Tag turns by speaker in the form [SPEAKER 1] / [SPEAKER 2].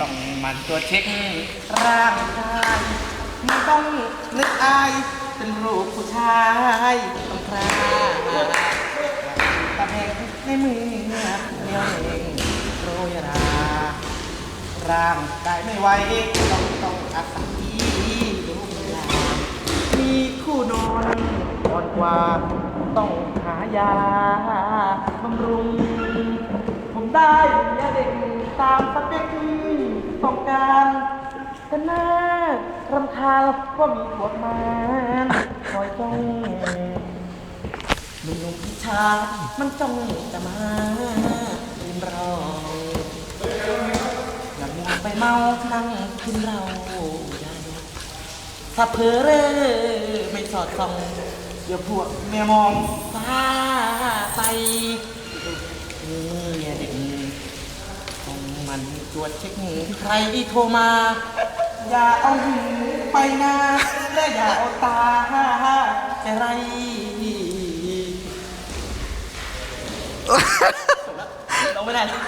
[SPEAKER 1] ต้องมันตัวเช็คร่างกายไม่ต้องนึกอายเป็นรูปผู้ชายต้องพราตะแบงในมือเนียวเองโรยราร่างกายไม่ไหวต้องต้องอาศัยดูแลมีคู่นอนอ่อนกว่าต้องหายาบำรุง ผมได้ยาเด็กตามส แต่น่ารำคาญก็มีขวดมันคอยจ้องหนุ่มๆชา มันจ้องจะมายืนรอหลังไปเมานั่งกินเรายาดมถ้าเพอเร่อไม่สอดส่อง เดี๋ยวพวกแม่มองฟ้าไปนี่เด็กของมันตรวจเช็คใครโทรมา อย่าเอาหูไปนะและอย่าเอาตาไปไรจบแล้วเราไม่ได้แล้ว